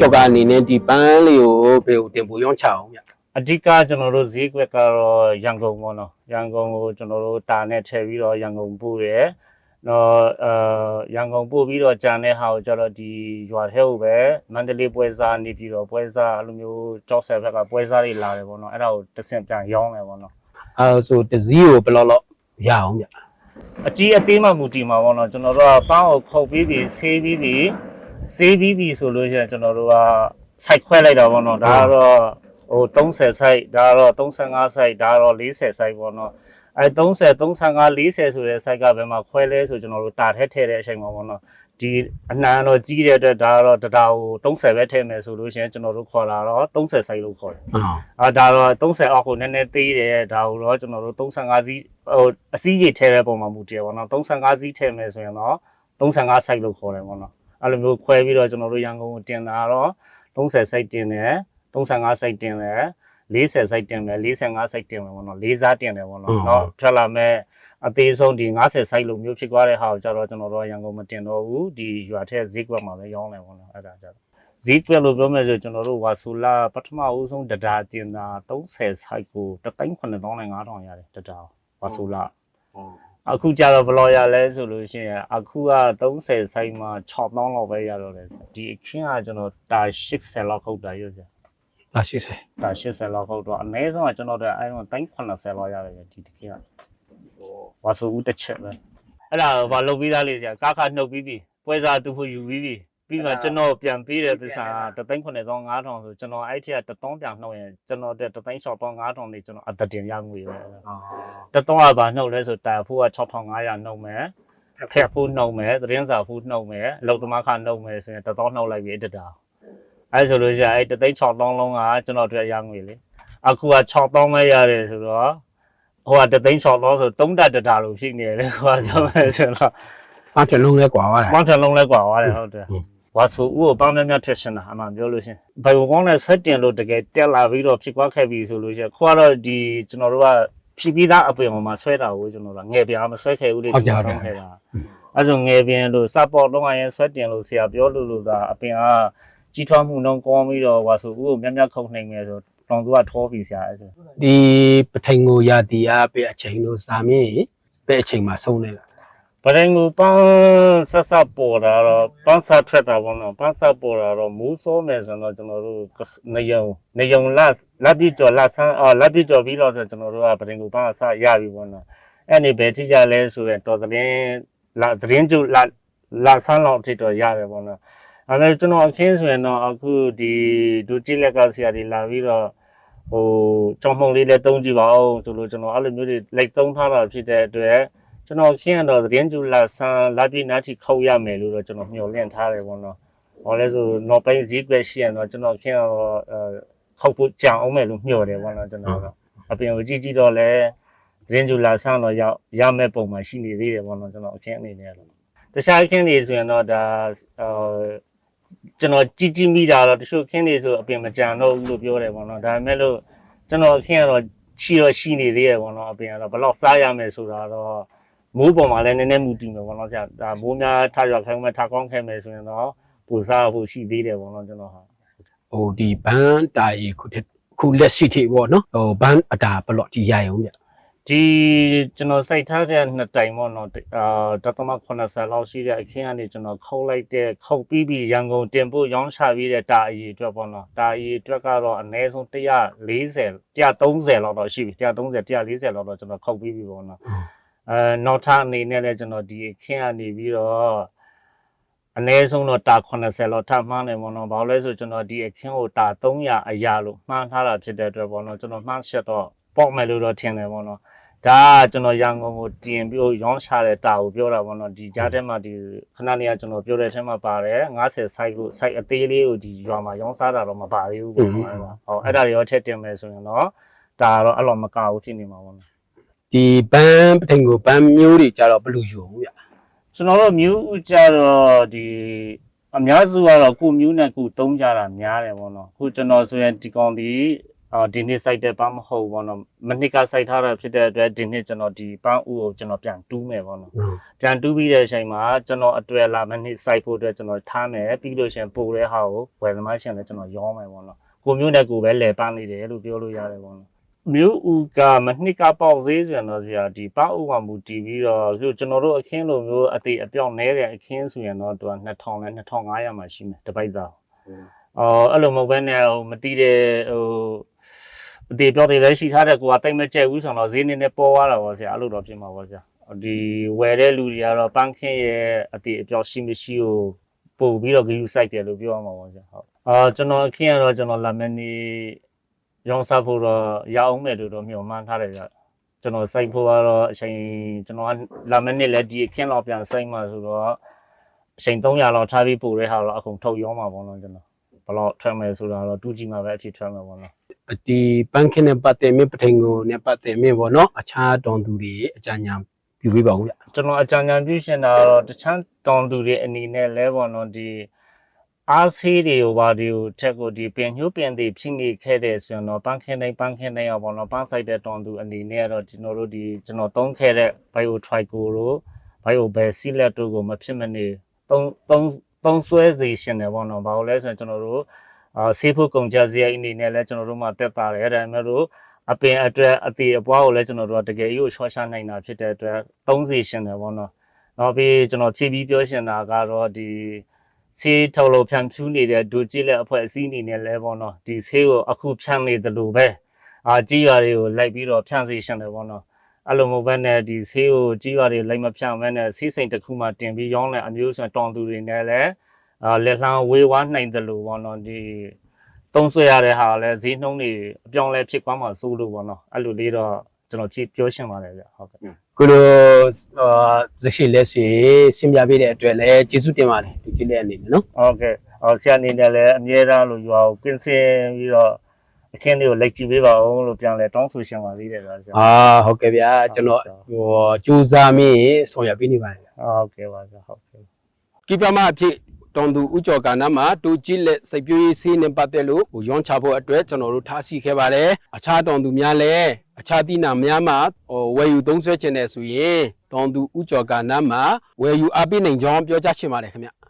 ကျော်ကအနေနဲ့ဒီပန်းလေးကိုဘယ်ကိုတင်ပို့ရောင်းချအောင်ဗျအဓိကကျွန်တော်တို့ဈေးကွက်ကတော့ရန်ကုန်ပေါ့နော်ရန်ကုန်ကိုကျွန်တော်တို့တာနဲ့ထည့်ပြီးတော့ရန်ကုန်ပို့တယ်တော့အဲရန်ကုန်ပို့ပြီးတော့ကြံတဲ့ဟာကိုကျတော့ဒီရွာထဲကိုပဲမန္တလေးပွဲစားနေပြီးတော့ပွဲစားအဲ့လိုမျိုးကြောက်ဆက်ဘက်ကပွဲစားတွေလာတယ်ပေါ့နော်အဲ့ဒါကိုတစ်ဆင့်ပြန်ရောင်းတယ်ပေါ့နော်အဲဆိုတစည်းကိုဘယ်လောက်လောက်ရအောင်ဗျအကြီးအသေးမှမူတည်မှာပေါ့နော်ကျွန်တော်တို့ကပန်းကိုခုတ်ပြီးပြီးဆေးပြီးပြီး ဆေးပြီးပြီးဆိုလို့ရှိရင်ကျွန်တော်တို့ကစိုက်ခွဲလိုက်တာပေါ့နော်ဒါကတော့ဟို30စိုက်ဒါကတော့35စိုက်ဒါကတော့40စိုက်ပေါ့နော်အဲ30 35 40ဆိုတဲ့စိုက်ကဘယ်မှာခွဲလဲဆိုကျွန်တော်တို့တာထက်ထည့်တဲ့အချိန်မှာပေါ့နော်ဒီအနှံတော့ကြီးတဲ့အတွက်ဒါကတော့တတာကို30ပဲထည့်မယ်ဆိုလို့ရှိရင်ကျွန်တော်တို့ခေါ်လာတော့30စိုက်လို့ခေါ်တယ်အာအာဒါတော့30အောက်ကိုနည်းနည်းသေးတယ်ဒါကိုတော့ကျွန်တော်တို့35စီးဟိုအစီးကြီးထဲတဲ့ပုံမှာမူတည်ပါတော့35စီးထဲမယ်ဆိုရင်တော့35 site လို့ခေါ်တယ်ပေါ့နော် အဲ့လိုမျိုးခွဲပြီးတော့ကျွန်တော်တို့ရန်ကုန်ကိုတင်တာတော့30စိုက်တင်တယ်35စိုက်တင်တယ်40စိုက်တင်တယ်45စိုက်တင်တယ်ပေါ့နော်၄စားတင်တယ်ပေါ့နော်တော့ထွက်လာမဲ့အသေးဆုံးဒီ90စိုက်လိုမျိုးဖြစ်သွားတဲ့ဟာကိုကြတော့ကျွန်တော်တို့ရန်ကုန်မတင်တော့ဘူးဒီရွာထက်ဈေးကွက်မှာပဲရောင်းလဲပေါ့နော်အဲ့ဒါကြတော့ဈေးကွက်လို့ပြောမယ်ဆိုကျွန်တော်တို့ဝါဆိုလာပထမအဦးဆုံးတဒါတင်တာ30စိုက်ကို1,900 5,000 5,000ရတယ်တဒါဝါဆိုလာဟုတ် အခုကျတော့ဘယ်လိုရလဲဆိုလို့ရှိရင်အခုက30 site မှာ6,000လောက်ပဲရတော့တယ်ဒီအခင်းကကျွန်တော်တာ80လောက်ခုတ်တာရွတ်စရာဒါ80တာ80လောက်ခုတ်တော့အနည်းဆုံးကကျွန်တော်တို့အဲတော့3,90လောက်ရတယ်ဒီတစ်ခင်းကဝါဆိုဦးတစ်ချက်ပဲအဲ့ဒါဘာလုပ်ပြီးသားလေးစရာကားခါနှုတ်ပြီးပြီပွဲစားတူဖို့ယူပြီးပြီ ပြီးမှကျွန်တော်ပြန်ပေးတဲ့သစ္စာက3,500ဆိုကျွန်တော်အဲ့ထက်ကတသုံးပြန်နှုတ်ရင်ကျွန်တော်တဲ့3,600နဲ့ကျွန်တော်အတတင်ရငွေပဲတသုံးကဘာနှုတ်လဲဆိုတာဖို့က6,500နှုတ်မယ်ဖက်ဖို့နှုတ်မယ်သတင်းစာဖို့နှုတ်မယ်အလုပ်သမားခနှုတ်မယ်ဆိုရင်တသုံးနှုတ်လိုက်ပြီတတာအဲ့ဆိုလို့ရှိရင်အဲ့3,600လုံးကကျွန်တော်တို့ရငွေလေအခုက6,000ပဲရတယ်ဆိုတော့ဟိုက3,600လုံးဆို3တတတာလို့ရှိနေတယ်လေဟိုကဆိုတော့ဘာထလုံးလဲကွာပါတယ်ဘာထလုံးလဲကွာပါတယ်ဟုတ်တယ် ဝါဆိုဦးကိုပေါင်းများများထက်ရှင်တာအမှန်ပြောလို့ရှရင်ဘိုင်ကောင်းနဲ့ဆွဲတင်လို့တကယ်တက်လာပြီးတော့ဖြစ်သွားခဲ့ပြီဆိုလို့ရှရင်ခွာတော့ဒီကျွန်တော်တို့ကဖြီးပြီးသားအပင်ပေါ်မှာဆွဲတာကိုကျွန်တော်တို့ကငယ်ပြားမဆွဲခဲ့ဘူးလေကျွန်တော်ခဲ့တာအဲဆိုငယ်ပြင်းလို့စပေါ်တော့ရင်ဆွဲတင်လို့ဆရာပြောလို့လို့သာအပင်ကကြီးထွားမှုနှုန်းကောင်းပြီးတော့ဝါဆိုဦးကိုများများခုန်နိုင်မယ်ဆိုတောင်သူကထောပြီးဆရာအဲဆိုဒီပထိန်ကိုရာတီအားပဲအချိန်လို့စာမင်းပဲအချိန်မှာဆုံးတယ် ပရင်ကိုပန်းဆက်ဆက်ပေါ်တာတော့ပန်းဆက်ထွက်တာပေါ့နော်ပန်းဆက်ပေါ်တာတော့မူးစောမယ်ဆိုတော့ကျွန်တော်တို့နေယုံနေယုံလက်လက်ပြီးတော့လက်ဆန်းအော်လက်ပြီးတော့ပြီးတော့ဆိုကျွန်တော်တို့ကပရင်ကိုပန်းဆက်ရပြီပေါ့နော်အဲ့ဒီဘယ်ထိကြလဲဆိုရင်တော်သတင်းလာသတင်းကျလာလာဆန်းလောက်ထိတော့ရတယ်ပေါ့နော်အဲ့ဒါကျွန်တော်အခင်းဆိုရင်တော့အခုဒီဒူတိလက်ကဆရာတွေလာပြီးတော့ဟိုကြောင်မှုံလေးလည်းတုံးကြည့်ပါအောင်ဆိုလို့ကျွန်တော်အဲ့လိုမျိုးတွေလိုက်တုံးထားတာဖြစ်တဲ့အတွက် ကျွန်တော်ခင်းရတော့သတင်းကျူလာဆန်လာပြင်းနာတိခုတ်ရမယ်လို့တော့ကျွန်တော်မျှော်လင့်ထားတယ်ပေါ့နော်။ဟောလဲဆိုတော့ပိုင်းဈေးကွက်ရှိရင်တော့ကျွန်တော်ခင်းရတော့အဲခုတ်ဖို့ကြံအောင်မယ်လို့မျှော်တယ်ပေါ့နော်ကျွန်တော်ကအပြင်ကိုကြည့်ကြည့်တော့လဲသတင်းကျူလာဆန်တော့ရောက်ရမယ့်ပုံမှာရှိနေသေးတယ်ပေါ့နော်ကျွန်တော်အခင်းအနေနဲ့တော့တခြားခင်းတွေဆိုရင်တော့ဒါအဲကျွန်တော်ကြည့်ကြည့်မိတာတော့တချို့ခင်းတွေဆိုအပြင်မကြံတော့ဘူးလို့ပြောတယ်ပေါ့နော်ဒါပေမဲ့လို့ကျွန်တော်ခင်းရတော့ရှိတော့ရှိနေသေးတယ်ပေါ့နော်အပြင်ကတော့ဘယ်တော့စားရမယ်ဆိုတာတော့ မိုးပေါ်မှာလည်းနည်းနည်းမူတည်မယ်ပေါ့နော်ဆရာဒါမိုးများထားရွာခိုင်းမယ်ထားကောင်းခဲ့မယ်ဆိုရင်တော့ပူစားဖို့ရှိသေးတယ်ပေါ့နော်ကျွန်တော်ဟာဟိုဒီဘန်းတာရီခုတစ်ခုလက်ရှိထိပေါ့နော်ဟိုဘန်းအတာဘလော့ကြီးရအောင်ဗျဒီကျွန်တော်စိုက်ထားတဲ့နှစ်တိုင်ပေါ့နော်အာတသမ80လောက်ရှိတဲ့အခင်းကနေကျွန်တော်ခုတ်လိုက်တဲ့ခုတ်ပြီးပြီးရန်ကုန်တင်ပို့ရောင်းချပြီးတဲ့တာအီအတွက်ပေါ့နော်တာအီအတွက်ကတော့အနည်းဆုံး140 130လောက်တော့ရှိပြီ130 140လောက်တော့ကျွန်တော်ခုတ်ပြီးပြီပေါ့နော် အဲနောက်ထပ်အနေနဲ့လည်းကျွန်တော်ဒီအခင်းကနေပြီးတော့အနည်းဆုံးတော့တာ80လောက်ထပ်မှန်းတယ်ပေါ့နော်ဘာလို့လဲဆိုကျွန်တော်ဒီအခင်းကိုတာ300အရာလို့မှန်းထားတာဖြစ်တဲ့အတွက်ပေါ့နော်ကျွန်တော်မှန်းချက်တော့ပေါ့မယ်လို့တော့ထင်တယ်ပေါ့နော်ဒါကကျွန်တော်ရန်ကုန်ကိုတင်ပြီးရောင်းချတဲ့တာကိုပြောတာပေါ့နော်ဒီကြားထဲမှာဒီခဏနေကကျွန်တော်ပြောတဲ့အထဲမှာပါတယ်90 site ကို site အသေးလေးကိုဒီရွာမှာရောင်းစားတာတော့မပါသေးဘူးပေါ့နော်အဲ့ဒါဟောအဲ့ဒါတွေရောထည့်တင်မယ်ဆိုရင်တော့ဒါကတော့အဲ့လိုမကဘူးဖြစ်နေမှာပေါ့နော် ဒီဘန်းပထိန်ကိုဘန်းမျိုးတွေကြတော့ဘယ်လိုယူအောင်ဗျကျွန်တော်တို့မျိုးဥကြတော့ဒီအများစုကတော့ကိုမျိုးနဲ့ကိုတုံးကြတာများတယ်ပေါ့နော်ခုကျွန်တော်ဆိုရင်ဒီကောင်ဒီအော်ဒီနေ့စိုက်တဲ့ပန်းမဟုတ်ဘောနော်မနစ်ကစိုက်ထားတာဖြစ်တဲ့အတွက်ဒီနေ့ကျွန်တော်ဒီပန်းဥကိုကျွန်တော်ပြန်တူးမယ်ဘောနော်ပြန်တူးပြီးတဲ့အချိန်မှာကျွန်တော်အတွေ့အလာမနစ်စိုက်ဖို့အတွက်ကျွန်တော်ထားမယ်ပြီးလို့ရှရင်ပို့တဲ့ဟာကိုဝယ်သမားရှင်လည်းကျွန်တော်ရောမယ်ပေါ့နော်ကိုမျိုးနဲ့ကိုပဲလဲပန်းနေတယ်လို့ပြောလို့ရတယ်ပေါ့နော် မျိုးဥကမနှစ်ကပေါက်သေးဆိုရင်တော့ဆရာဒီပေါက်ဥကမူတည်ပြီးတော့သူကျွန်တော်တို့အခင်းလိုမျိုးအသေးအပြောင်းနဲတဲ့အခင်းဆိုရင်တော့သူက2000နဲ့2500မှာရှိမယ်တစ်ပိုက်သားအော်အဲ့လိုမဟုတ်ဘဲနဲ့ဟိုမတီးတဲ့ဟိုအသေးပြောင်းတွေလည်းရှိထားတဲ့ကိုကတိတ်မကြိုက်ဘူးဆိုတော့ဈေးနည်းနည်းပေါ်သွားတာပေါ့ဆရာအဲ့လိုတော့ပြင်မှာပေါ့ဆရာဒီဝယ်တဲ့လူတွေကတော့ပန်းခင်းရဲ့အတိအပြောင်းရှိမရှိကိုပို့ပြီးတော့ဂယူစိုက်တယ်လို့ပြောရမှာပါဗျာဟုတ်အာကျွန်တော်အခင်းကတော့ကျွန်တော်လာမနေ ရောင်းစားဖို့တော့ရအောင်မယ်လို့တော့မျှော်မှန်းထားတယ်ဗျကျွန်တော်စိုက်ဖို့ကတော့အချိန်ကျွန်တော်ကလာမနေလည်းဒီအခင်းတော့ပြန်စိုက်မှဆိုတော့အချိန်300လောက်ထားပြီးပို့တဲ့ဟာတော့အခုထုတ်ရောမှာပေါ့နော်ကျွန်တော်ဘယ်တော့ထွက်မယ်ဆိုတာတော့တူးကြည့်မှပဲအဖြစ်ထွက်မှာပေါ့နော်ဒီပန်းခင်းနဲ့ပတ်သက်မြင့်ပထိန်ကိုနဲ့ပတ်သက်မြင့်ပေါ့နော်အခြားတောင်သူတွေအကြညာပြုပေးပါဦးဗျကျွန်တော်အကြံဉာဏ်ပြုရှင်တာကတော့တခြားတောင်သူတွေအနေနဲ့လဲပေါ့နော်ဒီ အားဆေးတွေကိုဘာတွေကိုချက်ကိုဒီပင်ညှိုးပင်တွေဖြစ်နေခဲ့တဲ့ဆိုရင်တော့ပန်းခင်းတိုင်းပန်းခင်းတိုင်းအောင်ပေါ့နော်ပန်းဆိုင်တဲ့တောင်သူအနေနဲ့ကတော့ကျွန်တော်တို့ဒီကျွန်တော်သုံးခဲ့တဲ့ bio trico တို့ bio bell select တို့ကိုမဖြစ်မနေသုံးသုံးသုံးဆွဲစေရှင်တယ်ပေါ့နော်ဘာလို့လဲဆိုရင်ကျွန်တော်တို့အာဆေးဖို့ကုန်ကြစရိတ်အနေနဲ့လဲကျွန်တော်တို့မှတက်တာတယ်ဒါပေမဲ့လို့အပင်အတွက်အသေးအပွားကိုလည်းကျွန်တော်တို့ကတကယ်ကြီးကိုရှော့ချနိုင်တာဖြစ်တဲ့အတွက်သုံးစီရှင်တယ်ပေါ့နော်။နောက်ပြီးကျွန်တော်ဖြည့်ပြီးပြောရှင်တာကတော့ဒီ ဆေးထုတ်လို့ဖြန့်ဖြူးနေတဲ့ဒူကြည့်လက်အဖွဲ့အစည်းအနေနဲ့လဲပေါ့နော်။ဒီဆေးကိုအခုဖြန့်နေတယ်လို့ပဲအာကြီးရွာတွေကိုလိုက်ပြီးတော့ဖြန့်စီရှင်တယ်ပေါ့နော်။အဲ့လိုမဟုတ်ဘဲနဲ့ဒီဆေးကိုကြီးရွာတွေလိုက်မဖြန့်ဘဲနဲ့ဆေးစိမ်တစ်ခုမှတင်ပြီးရောင်းတဲ့အမျိုးဆိုရင်တောင်သူတွေနဲ့လည်းအာလက်လှမ်းဝေးဝါးနိုင်တယ်လို့ပေါ့နော်ဒီသုံးဆွဲရတဲ့ဟာကလည်းဈေးနှုန်းတွေအပြောင်းလဲဖြစ်သွားမှစိုးလို့ပေါ့နော်အဲ့လိုလေးတော့ကျွန်တော်ကြည့်ပြောရှင်းပါတယ်ဗျဟုတ်ကဲ့ ကိုလိုအာဇက်ရှိလက်စီဆင်ပြပေးတဲ့အတွက်လည်းကျေးဇူးတင်ပါတယ်ဒီကြည့်လက်အနေနဲ့နော်ဟုတ်ကဲ့အော်ဆရာအနေနဲ့လည်းအမြဲတမ်းလို့ရွာကိုကင်းစင်ပြီးတော့အခင်းလေးကိုလိုက်ကြည့်ပေးပါဦးလို့ပြန်လဲတောင်းဆိုရှင်ပါသေးတယ်ဗျာဆရာအာဟုတ်ကဲ့ဗျာကျွန်တော်ဟိုစူးစမ်းမိဆောင်ရွက်ပေးနေပါတယ်ဗျာဟုတ်ကဲ့ပါဗျာဟုတ်ကဲ့ကိပမအဖြစ် တောင်သူဥကြော်ကဏ္ဍမှာတူကြည့်လက်စိုက်ပျိုးရေးစီးနဲ့ပတ်သက်လို့ဟိုရောင်းချဖို့အတွက်ကျွန်တော်တို့ထားရှိခဲ့ပါတယ်အခြားတောင်သူများလည်းအခြားတိနာများမှာဟိုဝယ်ယူသုံးဆွဲခြင်းနဲ့ဆိုရင်တောင်သူဥကြော်ကဏ္ဍမှာဝယ်ယူအားပေးနိုင်ကြောင်းပြောကြားချင်ပါတယ်ခင်ဗျ